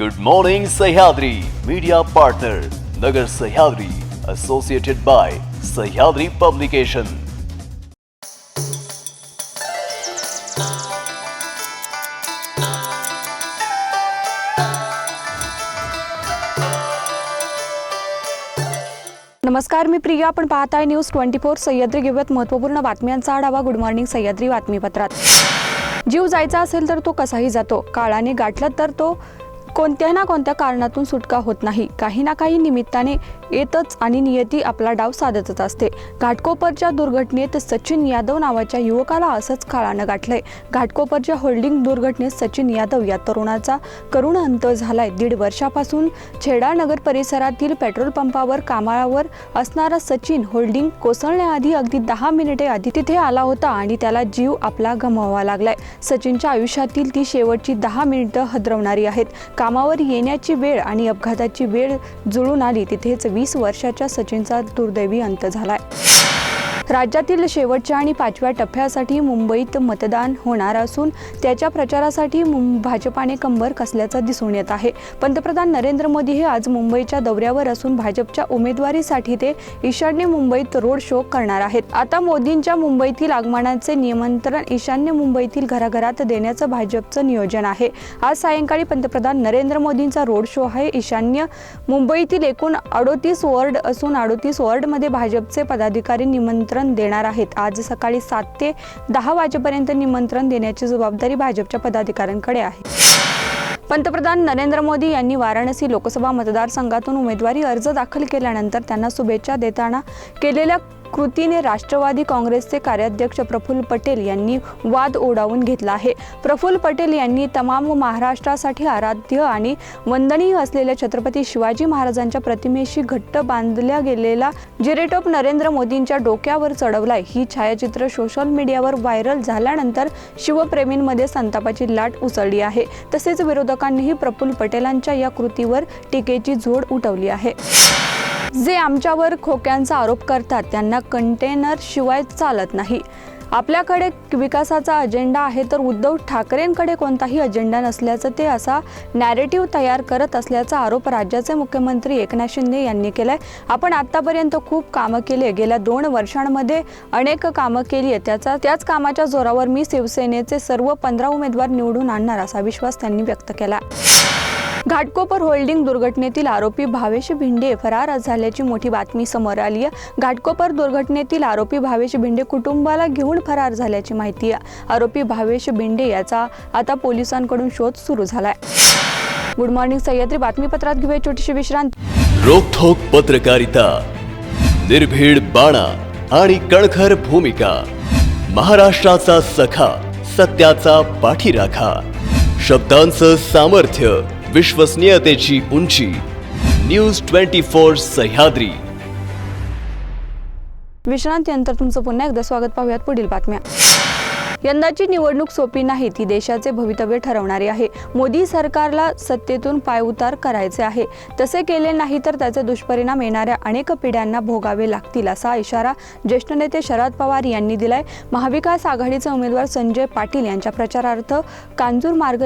Good morning Sahyadri media partner Nagar Sahyadri associated by Sahyadri publication नमस्कार मी प्रिया. आपण पाहत आहे न्यूज ट्वेंटी फोर. सह्याद्री घेऊयात महत्त्वपूर्ण बातम्यांचा आढावा. गुड मॉर्निंग सह्याद्री बातमीपत्रात. जीव जायचा असेल तर तो कसाही जातो. काळाने गाठला तर तो कोणत्या ना कोणत्या कारणातून सुटका होत नाही. काही ना काही निमित्ताने येतच आणि नियती आपला डाव साधतच असते. घाटकोपरच्या दुर्घटनेत सचिन यादव नावाच्या युवकाला असंच काळानं गाठलंय. घाटकोपरच्या होल्डिंग दुर्घटनेत सचिन यादव या तरुणाचा करुण अंत झालाय. दीड वर्षापासून छेडा नगर परिसरातील पेट्रोल पंपावर कामावर असणारा सचिन होल्डिंग कोसळण्याआधी अगदी दहा मिनिटे आधी तिथे आला होता आणि त्याला जीव आपला गमवावा लागलाय. सचिनच्या आयुष्यातील ती शेवटची दहा मिनिटं हदरवणारी आहेत. कामावर येण्याची वेळ आणि अपघाताची वेळ जुळून आली तिथेच वीस वर्षाच्या सचिनचा दुर्दैवी अंत झालाय. राज्यातील शेवटच्या आणि पाचव्या टप्प्यासाठी मुंबईत मतदान होणार असून त्याच्या प्रचारासाठी मुं- भाजपाने कंबर कसल्याचं दिसून येत आहे. पंतप्रधान नरेंद्र मोदी हे आज मुंबईच्या दौऱ्यावर असून भाजपच्या उमेदवारीसाठी ते ईशान्य मुंबईत रोड शो करणार आहेत. आता मोदींच्या मुंबईतील आगमनाचे निमंत्रण ईशान्य मुंबईतील घराघरात देण्याचं भाजपचं नियोजन आहे. आज सायंकाळी पंतप्रधान नरेंद्र मोदींचा रोड शो आहे. ईशान्य मुंबईतील एकूण अडोतीस वॉर्ड असून अडोतीस वॉर्डमध्ये भाजपचे पदाधिकारी निमंत्रण देणार आहेत. आज सकाळी सात ते दहा वाजेपर्यंत निमंत्रण देण्याची जबाबदारी भाजपच्या पदाधिकाऱ्यांकडे आहे. पंतप्रधान नरेंद्र मोदी यांनी वाराणसी लोकसभा मतदारसंघातून उमेदवारी अर्ज दाखल केल्यानंतर त्यांना शुभेच्छा देताना केलेल्या कृतीने राष्ट्रवादी काँग्रेसचे कार्याध्यक्ष प्रफुल्ल पटेल यांनी वाद ओढावून घेतला आहे. प्रफुल्ल पटेल यांनी तमाम महाराष्ट्रासाठी आराध्य आणि वंदनीय असलेल्या छत्रपती शिवाजी महाराजांच्या प्रतिमेशी घट्ट बांधल्या गेलेला जिरेटोप नरेंद्र मोदींच्या डोक्यावर चढवलाय. ही छायाचित्र सोशल मीडियावर व्हायरल झाल्यानंतर शिवप्रेमींमध्ये संतापाची लाट उसळली आहे. तसेच विरोधकांनीही प्रफुल्ल पटेलांच्या या कृतीवर टीकेची झोड उठवली आहे. जे आमच्यावर खोक्यांचा आरोप करतात त्यांना कंटेनर शिवाय चालत नाही. आपल्याकडे विकासाचा अजेंडा आहे तर उद्धव ठाकरेंकडे कोणताही अजेंडा नसल्याचं ते असा नॅरेटिव्ह तयार करत असल्याचा आरोप राज्याचे मुख्यमंत्री एकनाथ शिंदे यांनी केलाय. आपण आतापर्यंत खूप कामं केली गेल्या दोन वर्षांमध्ये अनेक कामं केली आहे त्याचा त्याच कामाच्या जोरावर मी शिवसेनेचे सर्व पंधरा उमेदवार निवडून आणणार असा विश्वास त्यांनी व्यक्त केला घाटकोपर होल्डिंग दुर्घटनेतील आरोपी भावेश भिंडे फरार झाल्याची मोठी बातमी समोर आली आहे. घाटकोपर दुर्घटनेतील आरोपी भावेश भिंडे कुटुंबाला घेऊन फरार झाल्याची माहिती आहे. आरोपी भावेश भिंडे याचा आता पोलिसांकडून शोध सुरू झालाय. गुड मॉर्निंग सह्याद्री बातमीपत्रात घेऊया छोटीशी विश्रांती. रोखोक पत्रकारिता निर्भीड बाणा आणि कणखर भूमिका महाराष्ट्राचा सखा सत्याचा पाठीराखा शब्दांचं सामर्थ्य विश्वसनीयतेची उंची न्यूज ट्वेंटी फोर सह्याद्री विश्रांतीनंतर तुमचं पुन्हा एकदा स्वागत पाहूयात पुढील बातम्या यंदाची निवडणूक सोपी नाही ती देशाचे भवितव्य ठरवणारी आहे. मोदी सरकारला सत्तेतून पायउतार करायचे आहे. तसे केले नाही तर त्याचे दुष्परिणाम येणाऱ्या अनेक पिढ्यांना भोगावे लागतील असा इशारा ज्येष्ठ नेते शरद पवार यांनी दिलाय. महाविकास आघाडीचे उमेदवार संजय पाटील यांच्या प्रचारार्थ कांजूर मार्ग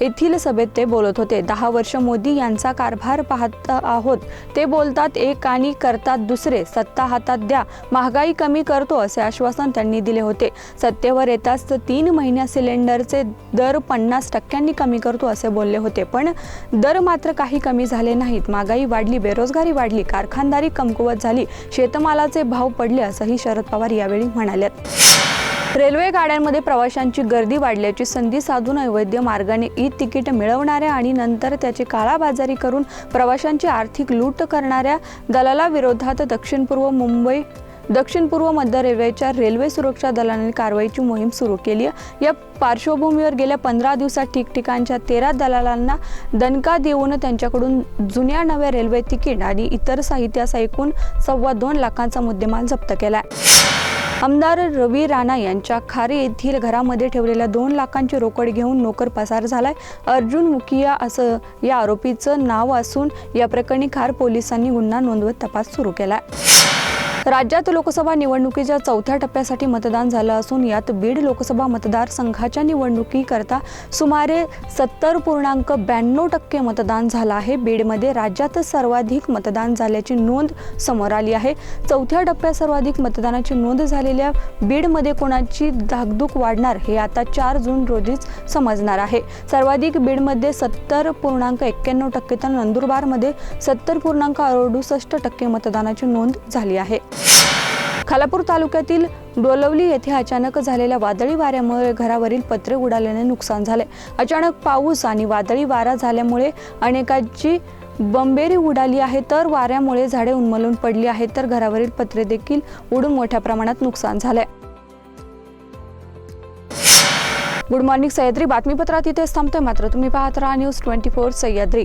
येथील सभेत ते बोलत होते. दहा वर्ष मोदी यांचा कारभार पाहत आहोत. ते बोलतात एक आणि करतात दुसरे. सत्ता हातात द्या. महागाई कमी करतो असे आश्वासन त्यांनी दिले होते. सत्तेवर येताच तीन महिन्या सिलेंडरचे दर पन्नास टक्क्यांनी कमी करतो असे बोलले होते. पण दर मात्र काही कमी झाले नाहीत. महागाई वाढली बेरोजगारी वाढली कारखानदारी कमकुवत झाली शेतमालाचे भाव पडले असंही शरद पवार यावेळी म्हणाल्यात. रेल्वे गाड्यांमध्ये प्रवाशांची गर्दी वाढल्याची संधी साधून अवैध मार्गाने ई तिकीट मिळवणाऱ्या आणि नंतर त्याची काळाबाजारी करून प्रवाशांची आर्थिक लूट करणाऱ्या दलालाविरोधात दक्षिण पूर्व मुंबई दक्षिण पूर्व मध्य रेल्वेच्या रेल्वे सुरक्षा दलाने कारवाईची मोहीम सुरू केली आहे. या पार्श्वभूमीवर गेल्या पंधरा दिवसात ठिकठिकाणच्या तेरा दलालांना दणका देऊन त्यांच्याकडून जुन्या नव्या रेल्वे तिकीट आणि इतर साहित्यास एकूण सव्वा दोन लाखांचा मुद्देमाल जप्त केला आहे. आमदार रवी राणा यांच्या खारे येथील घरामध्ये ठेवलेल्या दोन लाखांची रोकड घेऊन नोकर पसार झालाय. अर्जुन मुकिया असं या आरोपीचं नाव असून या प्रकरणी खार पोलिसांनी गुन्हा नोंदवत तपास सुरू केलाय. राज्यात लोकसभा निवडणुकीच्या चौथ्या टप्प्यासाठी मतदान झालं असून यात बीड लोकसभा मतदारसंघाच्या निवडणुकीकरता सुमारे सत्तर पूर्णांक ब्याण्णव टक्के मतदान झालं आहे. बीडमध्ये राज्यात सर्वाधिक मतदान झाल्याची नोंद समोर आली आहे. चौथ्या टप्प्यात सर्वाधिक मतदानाची नोंद झालेल्या बीडमध्ये कोणाची धाकधूक वाढणार हे आता चार जून रोजीच समजणार आहे. सर्वाधिक बीडमध्ये सत्तर पूर्णांक एक्क्याण्णव टक्के तर नंदुरबारमध्ये सत्तर पूर्णांक अडुसष्ट टक्के मतदानाची नोंद झाली आहे. खालापूर तालुक्यातील डोलवली येथे अचानक झालेल्या वादळी वाऱ्यामुळे घरावरील पत्रे उडाल्याने नुकसान झाले. अचानक पाऊस आणि वादळी वारा झाल्यामुळे अनेकांची बंबेरी उडाली आहे. तर वाऱ्यामुळे झाडे उन्मलून पडली आहेत. तर घरावरील पत्रे देखील उडून मोठ्या प्रमाणात नुकसान झाले. Good morning Sahyadri. बातमीपत्रात इथे थांबतोय. मात्र तुम्ही पाहत राहा न्यूज ट्वेंटी फोर सह्याद्री.